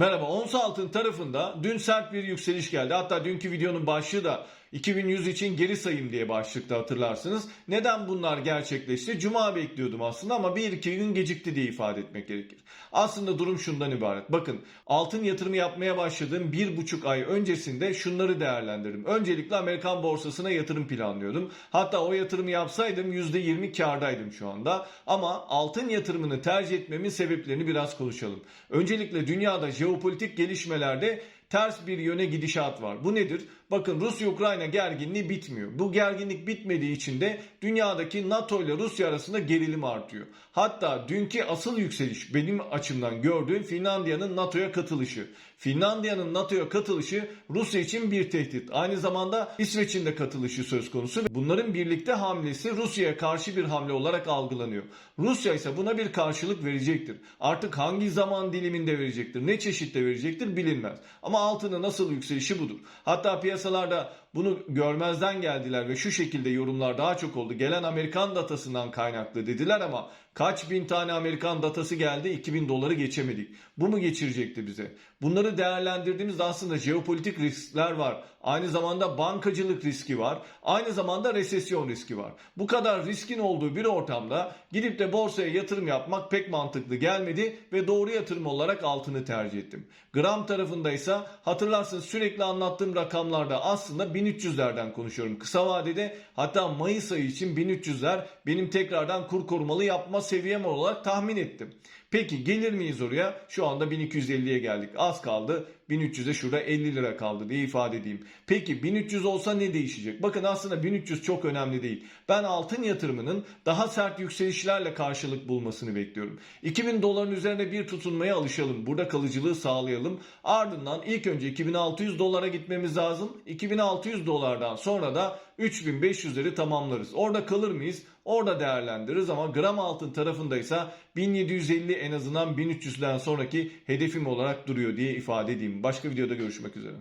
Merhaba, ons altın tarafında dün sert bir yükseliş geldi. Hatta dünkü videonun başlığı da 2100 için geri sayım diye başlıkta hatırlarsınız. Neden bunlar gerçekleşti? Cuma bekliyordum aslında ama bir iki gün gecikti diye ifade etmek gerekir. Aslında durum şundan ibaret. Bakın altın yatırımı yapmaya başladığım bir buçuk ay öncesinde şunları değerlendirdim. Öncelikle Amerikan borsasına yatırım planlıyordum. Hatta o yatırımı yapsaydım %20 kardaydım şu anda. Ama altın yatırımını tercih etmemin sebeplerini biraz konuşalım. Öncelikle dünyada jeopolitik gelişmelerde ters bir yöne gidişat var. Bu nedir? Bakın Rusya-Ukrayna gerginliği bitmiyor. Bu gerginlik bitmediği için de dünyadaki NATO ile Rusya arasında gerilim artıyor. Hatta dünkü asıl yükseliş benim açımdan gördüğüm Finlandiya'nın NATO'ya katılışı. Finlandiya'nın NATO'ya katılışı Rusya için bir tehdit. Aynı zamanda İsveç'in de katılışı söz konusu. Bunların birlikte hamlesi Rusya'ya karşı bir hamle olarak algılanıyor. Rusya ise buna bir karşılık verecektir. Artık hangi zaman diliminde verecektir, ne çeşitte verecektir bilinmez. Ama altının nasıl yükselişi budur. Hatta piyasalarda bunu görmezden geldiler ve şu şekilde yorumlar daha çok oldu. Gelen Amerikan datasından kaynaklı dediler ama kaç bin tane Amerikan datası geldi 2000 doları geçemedik. Bu mu geçirecekti bize? Bunları değerlendirdiğimizde aslında jeopolitik riskler var. Aynı zamanda bankacılık riski var. Aynı zamanda resesyon riski var. Bu kadar riskin olduğu bir ortamda gidip de borsaya yatırım yapmak pek mantıklı gelmedi ve doğru yatırım olarak altını tercih ettim. Gram tarafındaysa hatırlarsınız sürekli anlattığım rakamlarda aslında 1300'lerden konuşuyorum. Kısa vadede hatta Mayıs ayı için 1300'ler benim tekrardan kur korumalı yapma seviyem olarak tahmin ettim. Peki gelir miyiz oraya? Şu anda 1250'ye geldik. Az kaldı. 1300'e şurada 50 lira kaldı diye ifade edeyim. Peki 1300 olsa ne değişecek? Bakın aslında 1300 çok önemli değil. Ben altın yatırımının daha sert yükselişlerle karşılık bulmasını bekliyorum. 2000 doların üzerine bir tutunmaya alışalım. Burada kalıcılığı sağlayalım. Ardından ilk önce 2600 dolara gitmemiz lazım. 2600 dolardan sonra da 3500'leri tamamlarız. Orada kalır mıyız? Orada değerlendiririz ama gram altın tarafındaysa 1750 en azından 1300'den sonraki hedefim olarak duruyor diye ifade edeyim. Başka videoda görüşmek üzere.